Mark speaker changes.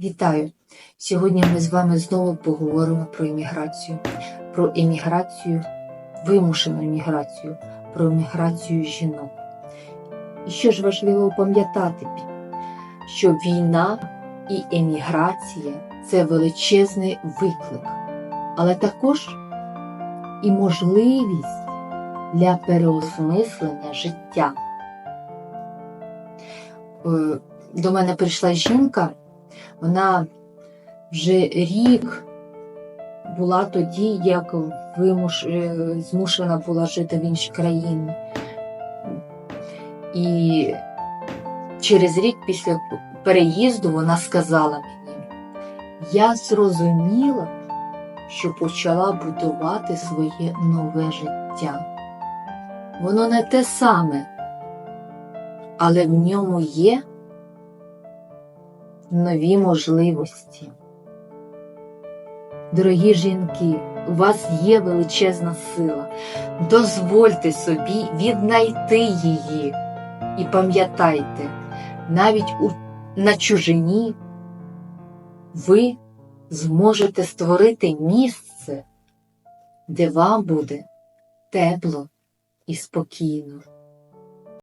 Speaker 1: Вітаю! Сьогодні ми з вами знову поговоримо про імміграцію, про еміграцію, вимушену еміграцію, про еміграцію жінок. І що ж важливо пам'ятати, що війна і еміграція це величезний виклик, але також і можливість для переосмислення життя. Е, До мене прийшла жінка. Вона вже рік була тоді, як вимуш... е, змушена була жити в іншій країні. І через рік після переїзду вона сказала мені, я зрозуміла, що почала будувати своє нове життя. Воно не те саме, але в ньому є нові можливості. Дорогі жінки, у вас є величезна сила. Дозвольте собі віднайти її. І пам'ятайте, навіть у, на чужині ви зможете створити місце, де вам буде тепло і спокійно.